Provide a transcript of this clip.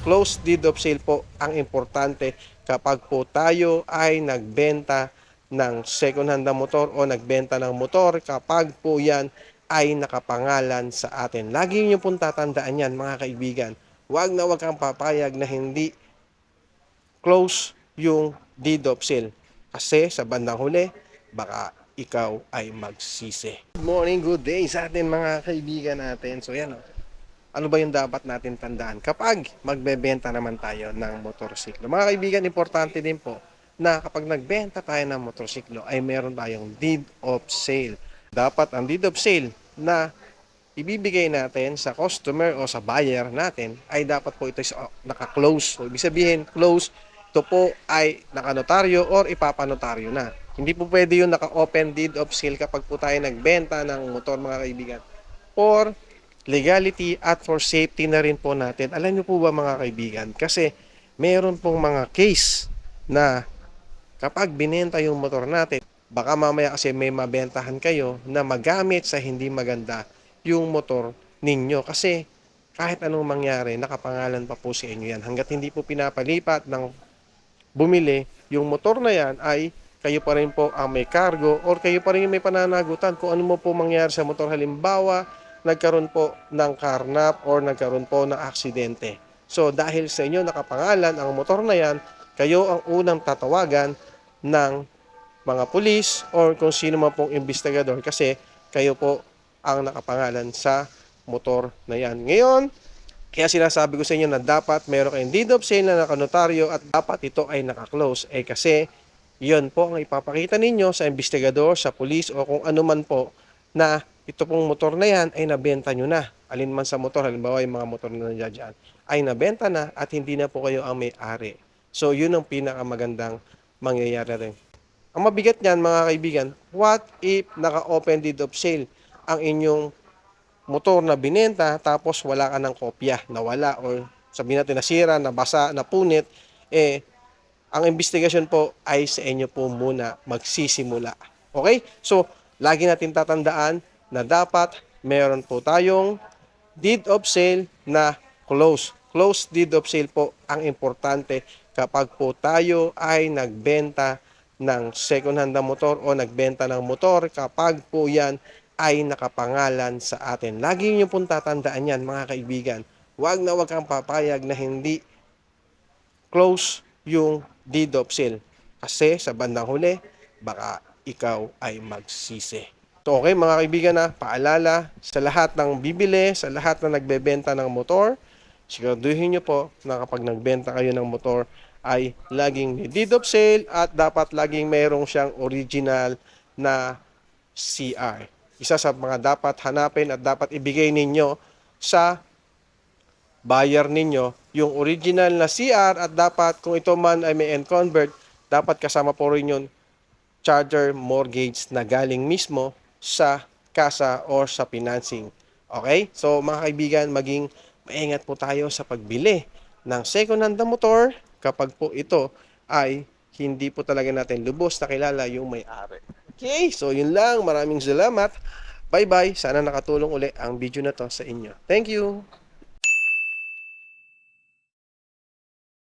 close deed of sale po ang importante kapag po tayo ay nagbenta ng second hand na motor o nagbenta ng motor kapag po yan ay nakapangalan sa atin. Lagi niyo pong tatandaan yan mga kaibigan. Huwag na huwag kang papayag na hindi close yung deed of sale. Kasi sa bandang huli, baka ikaw ay magsisi. Good morning, good day sa atin mga kaibigan natin. So yan, oh. Ano ba yung dapat natin tandaan kapag magbebenta naman tayo ng motorsiklo? Mga kaibigan, importante din po na kapag nagbenta tayo ng motorsiklo ay meron tayong deed of sale. Dapat ang deed of sale na ibibigay natin sa customer o sa buyer natin ay dapat po ito is uh, naka-close. So, ibig sabihin, close, ito po ay nakanotaryo or ipapanotaryo na. Hindi po pwede yung naka-open deed of sale kapag po tayo nagbenta ng motor mga kaibigan. For legality at for safety na rin po natin. Alam niyo po ba mga kaibigan? Kasi meron pong mga case na kapag binenta yung motor natin, baka mamaya kasi may mabentahan kayo na magamit sa hindi maganda yung motor ninyo. Kasi kahit anong mangyari, nakapangalan pa po sa inyo yan. Hanggat hindi po pinapalipat ng bumili, yung motor na yan ay kayo pa rin po ang may cargo or kayo pa rin yung may pananagutan kung ano mo po mangyari sa motor. Halimbawa, nagkaroon po ng carnap or nagkaroon po ng aksidente. So dahil sa inyo nakapangalan ang motor na yan, kayo ang unang tatawagan ng mga pulis or kung sino man pong investigador kasi kayo po ang nakapangalan sa motor na yan. Ngayon, kaya sinasabi ko sa inyo na dapat meron kayong deed of sale na nakanotaryo at dapat ito ay nakaklose. Eh kasi yun po ang ipapakita ninyo sa investigador, sa pulis o kung ano man po na ito pong motor na yan ay nabenta nyo na. Alin man sa motor, halimbawa yung mga motor na nandiyan ay nabenta na at hindi na po kayo ang may-ari. So yun ang pinakamagandang mangyayari rin. Ang mabigat niyan mga kaibigan, what if naka-open deed of sale ang inyong motor na binenta tapos wala ka ng kopya, nawala or sabihin natin nasira, nabasa, napunit, eh ang investigasyon po ay sa inyo po muna magsisimula. Okay? So, lagi natin tatandaan na dapat meron po tayong deed of sale na close. Close deed of sale po ang importante kapag po tayo ay nagbenta ng second hand na motor o nagbenta ng motor kapag po yan ay nakapangalan sa atin. Lagi niyo pong tatandaan yan mga kaibigan. Huwag na huwag kang papayag na hindi close yung deed of sale. Kasi sa bandang huli, baka ikaw ay magsisi. Okay mga kaibigan na, paalala sa lahat ng bibili, sa lahat na nagbebenta ng motor, siguraduhin nyo po na kapag nagbenta kayo ng motor ay laging may deed of sale at dapat laging mayroong siyang original na CR. Isa sa mga dapat hanapin at dapat ibigay ninyo sa buyer ninyo yung original na CR at dapat kung ito man ay may convert dapat kasama po rin yung charger mortgage na galing mismo sa kasa or sa financing. Okay? So mga kaibigan, maging maingat po tayo sa pagbili ng second hand na motor kapag po ito ay hindi po talaga natin lubos na kilala yung may-ari. Okay, so yun lang. Maraming salamat. Bye-bye. Sana nakatulong uli ang video na to sa inyo. Thank you.